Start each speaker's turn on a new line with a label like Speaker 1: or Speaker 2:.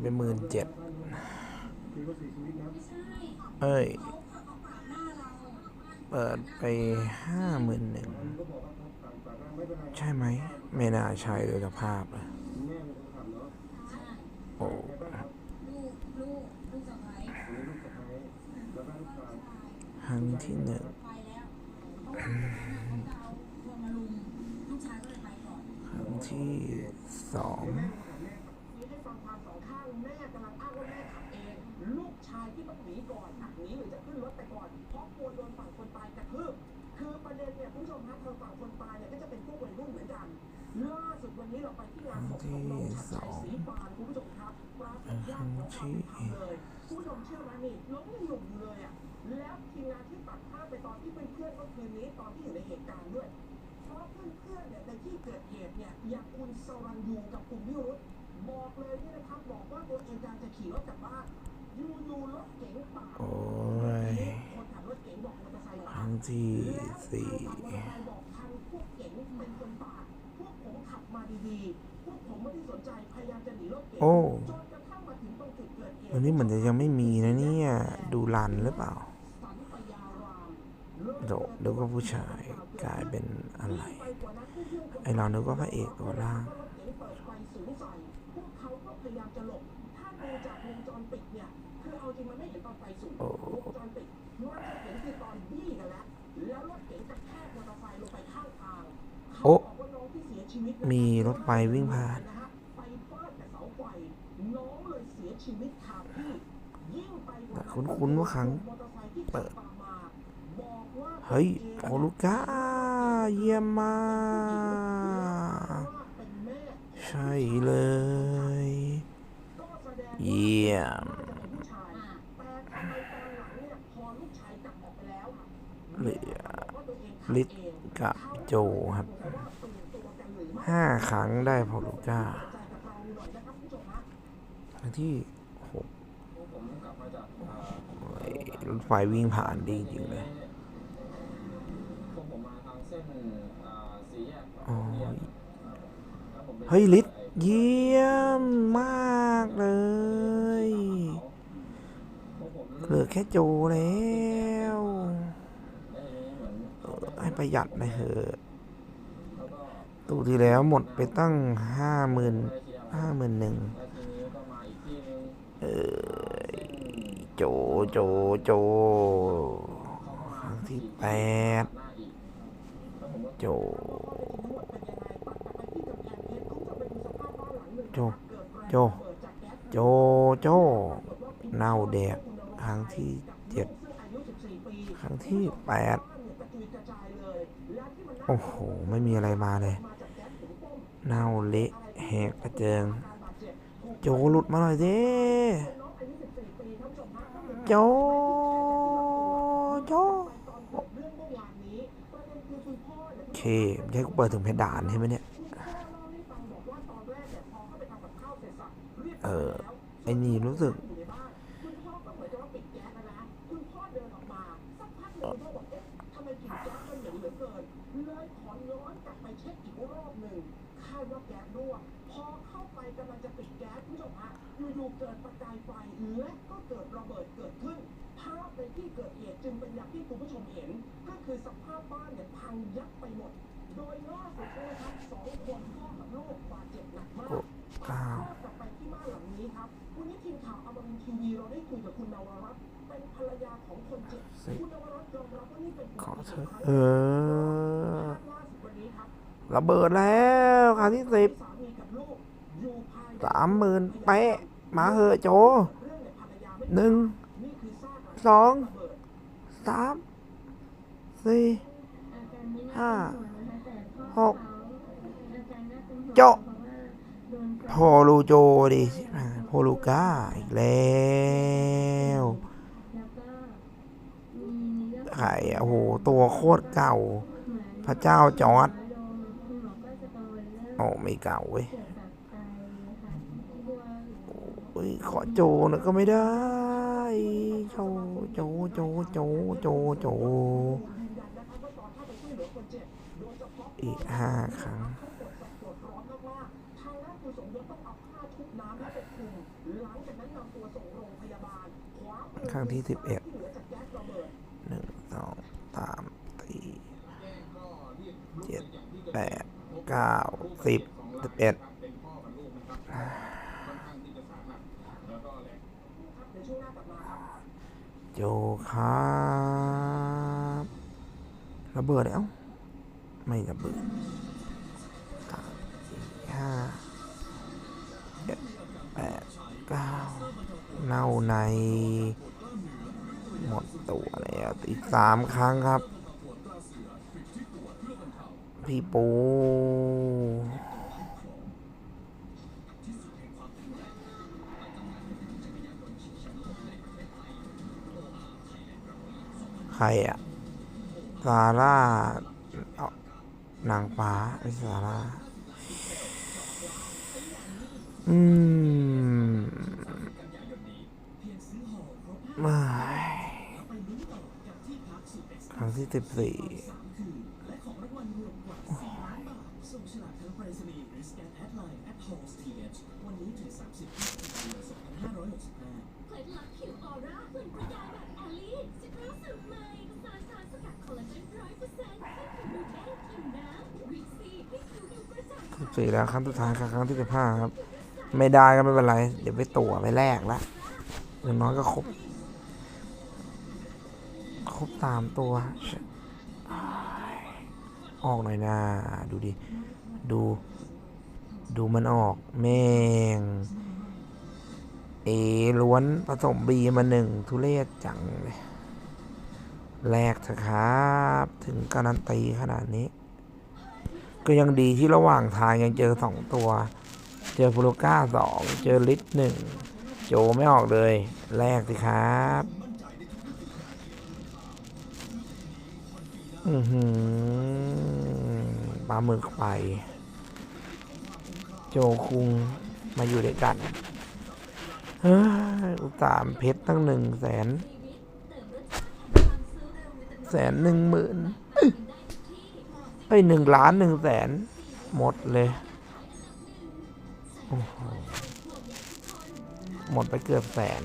Speaker 1: ไปหมื่นเจ็ดเอ้ย เปิดไปห้าหมื่นหนึ่งใช่ไหม ไม่น่าใช่โดยสภาพอะโอ้
Speaker 2: ลูกลูกลูกสะใภ้
Speaker 1: ครั้งที่หนึ่ง
Speaker 2: ไปแล้วเพราะว่าเขาจะเอาคนมาลุมลูกชายก็เลยไปก่อน
Speaker 1: ครั้งที่สอง
Speaker 3: นี่ให้ฟังความสองข้างแม่กำลังอ้างว่าแม่ขับเอง ลูกชายที่ต้องหนีก่อนอะหนีหรือจะขึ้นรถไปก่อน เพราะกลัวโดนฝั่งคนตายกระทืบคือประเด็นเนี่ยคุณผู้ชมฮะทางฝั่งคนตายเนี่ยก็จะเป็นพวกวัยรุ่นเหมือนกันล่าสุดวันนี้เราไปที่งานศพของน้องชัดชัยศรีปานคุณผู้ชมครับปรากฏญาติของเขาทำเลยคุณผู้ชมเชื่อไหมนี่น้องยังหนุ่มอยู่เลยอะแล้วทีมงานที่ตัดภาพไปตอนที่เพื่อนๆเมื่อคืนนี้ตอนที่อยู่ในเหตุการณ์ด้วยเพราะเพื่อนๆเนี่ยในที่เกิดเหตุเนี่ยอย่างคุณสรัญยูกับคุณวิรุธ บอกเลยนี่นะครับบอกว่าตัวเองกำลังจะขี่รถกลับบ้านอยู่ๆรถเก๋งปาด
Speaker 1: โอ้ย
Speaker 3: คนขับรถเก๋งบอกมอเตอร์ไซค์
Speaker 1: ครั้งที่สี่
Speaker 3: บอกทางพวกเก๋งเป็นคนปาดพวกผมขับมาดีๆพวกผมไม่ได้สนใจพยายามจะหนีรถเก๋ง
Speaker 1: โอ้
Speaker 3: จนกระทั่งมาถึงตรงจุดเกิดเหตุ
Speaker 1: วันนี้เหมือนจะยังไม่มีนะเนี่ยดูรันหรือเปล่า
Speaker 3: สันปยาราม
Speaker 1: โดดนึกว่าผู้ชายกลายเป็นอะไร ไอเรานึกว่าพระเอกตัวล่าง
Speaker 3: พวกเขาก็พยายามจะหลบ ถ้าดูจากวงจรปิดเนี่ย คือเอาจริงมันไม่เห็นตอนไฟสูง
Speaker 1: โอ้
Speaker 3: วงจรปิดมันจะเห็นคือตอนบี้กันแล้ว แล้วรถเก๋งกระแทกมอเตอร์ไซค์ลงไปข้างทาง
Speaker 1: โอ้
Speaker 3: เขาบอกว่าน้องที่เสียชีวิต
Speaker 1: มีรถไฟวิ่งผ่าน
Speaker 3: นะฮะไปฟาดกับเสาไฟน้องเลยเสียชีวิตคาที่ยิ่งไปกว่า
Speaker 1: แต่คุ้นๆว่าครั้ง
Speaker 3: มอเตอร์ไซค์ที่
Speaker 1: เปิด
Speaker 3: ขับตามมาบอกว่า
Speaker 1: เฮ้ยโอลูก้าเยี่ยมมาก
Speaker 3: เป็นแม่
Speaker 1: ใช่เลย
Speaker 3: ก็แสดง
Speaker 1: เยี่ยม
Speaker 3: ว่าจะเป็นผู้ชายแต่ทำไมตอนหลังเนี่ยพอลูกชายกลับออกไปแล้วอะ
Speaker 1: เหลือ
Speaker 3: ว่าตัวเองขับ
Speaker 1: ลิศ
Speaker 3: เอง
Speaker 1: กับโจครับ
Speaker 3: แต่ว่าเปลี่ยนตัวกันหรือไม่
Speaker 1: ห้าครั้งได้พอลูก้า
Speaker 3: ใจกับเราหน่อยนะครับคุณผู้ชมฮะ
Speaker 1: ครั้งที่หก
Speaker 4: ผมกลับมาจากอ่า
Speaker 1: เฮ้ยรถไฟวิ่งผ่านดีจริงๆเลย
Speaker 4: พวกผมมาทางเส้นอ่าสี่แยก
Speaker 1: อ๋อ
Speaker 4: เรียนแล้วผมไป
Speaker 1: เฮ้ยลิศเยี่ยมมากเลย
Speaker 4: พวกผม
Speaker 1: เหลือ แค่โจแล้วให้ประหยัดหน่อยเถอะตู้ที่แล้วหมดไปตั้งห้าหมื่นห้าหมื่นหนึ่งเออโจโจโจครั้งที่แปดโจโจโจโจโจเน่าแดก ครั้งที่เจ็ดครั้งที่แปดโอ้โห ไม่มีอะไรมาเลย เน่าเละแหกกระเจิง โจหลุดมาหน่อยสิโจ โจโอเคไม่ใช่กูเปิดถึงเพดานใช่ไหมเนี่ย เออ ไอ้นี่รู้สึก
Speaker 3: เลยขอย้อนกลับไปเช็คอีกรอบหนึ่ง คาดว่าแก๊สรั่วพอเข้าไปกำลังจะปิดแก๊สคุณผู้ชมฮะอยู่ๆเกิดประกายไฟและก็เกิดระเบิดเกิดขึ้นภาพในที่เกิดเหตุจึงเป็นอย่างที่คุณผู้ชมเห็น ก็คือสภาพบ้านเนี่ยพังยับไปหมด โดยล่าสุดเนี่ยนะครับสองคนพ่อกับลูกบาดเจ็บหนักมาก
Speaker 1: โอ้อ้าว
Speaker 3: กลับไปที่บ้านหลังนี้ครับวันนี้ทีมข่าวอมรินทร์ทีวีเราได้คุยกับคุณนวรัตน์เป็นภรรยาของคนเจ็บ
Speaker 1: สิ
Speaker 3: คุณนวรัตน์ยอมรับว่านี่เป็น
Speaker 1: ขอ
Speaker 3: อุบัติ
Speaker 1: เถ
Speaker 3: เห
Speaker 1: อะ
Speaker 3: ตุครั้ง
Speaker 1: เออ
Speaker 3: ล่าสุดวันนี้ค รับ
Speaker 1: ระเบิดแล้วครั้งที่สิบ
Speaker 3: สาม
Speaker 1: หมื่นเป๊ะมาเหอะโจหนึ่งสองสามสี่ห้าหกโจะโลูโจดิโพลูก้าอีกแล้วไข่โอ้โห ตัวโคตรเก่า พระเจ้าจอร์ด อ้ไม่เก่าเว้ยเฮ้ยขอโจนะก็ไม่ได้โจโจโจโจโจโจอีกห้าครั้ง
Speaker 3: ปวดร้อนมากๆทางด้านคุณสมยศต้องเอาผ้าชุบน้ำและไปคลุมหลัง
Speaker 1: ครั้งที่สิบเอ็ด
Speaker 3: ที่เหลือจากแก๊สระเบิด
Speaker 1: หนึ่งสองสามสี่เจ็ดแปด เก้าสิบสิบเอ็ด
Speaker 4: ครับค่อนข้างที่จ
Speaker 3: คากลับมาครับ
Speaker 1: โจครับระเบิดแล้วไม่ระเบิดสามสี่ห้าเจ็ดแปดเก้าเน่าใน หมดตัวแล้วอีกสามครั้งครับ พี่ปู ใครอะซาร่าเอานางฟ้าไอ้ซาร่า อืมไม่ครั้งที่สิบสี่
Speaker 3: ส่งฉลากทางไปรษณีย์หรือสแกนแอดไลน์แอด Halls TH วันนี้ถึง 30พฤศจิกายน2565
Speaker 2: เคล็ดลับผิวออร่าเปล่งประกายแบบแอลลี่สิบห้าสูตรใหม่สารสารสกัดคอลลาเจนร้อยเปอร์เซ็นต์ให้ผิวดูเด้งผิวน้ำวิตซีให้ผิวดูกระจ่าง
Speaker 1: สิบสี่แล้วครั้งสุดท้ายครับครั้งที่สิบห้าครับ ไม่ได้ก็ไม่เป็นไร เดี๋ยวไปตั๋วไปแลกละอย่างน้อยก็ครบ ครบตามตัว ออกหน่อยนะดูดิ ดู ดูมันออกแม่ง เอล้วนผสมบีมาหนึ่งทุเรศจังเลยแลกเถอะครับ ถึงการันตีขนาดนี้ ก็ยังดีที่ระหว่างทางยังเจอสองตัว เจอโฟโลก้าสองเจอลิทหนึ่งโจไม่ออกเลยแลกสิครับอือหือ ปลาหมึกไป โจคุงมาอยู่ด้วยกันเฮ้ยสาห์เพชรตั้งหนึ่งแสน แสนหนึ่งหมื่นเอ้ยหนึ่งล้านหนึ่งแสน หมดเลย หมดไปเกือบแสน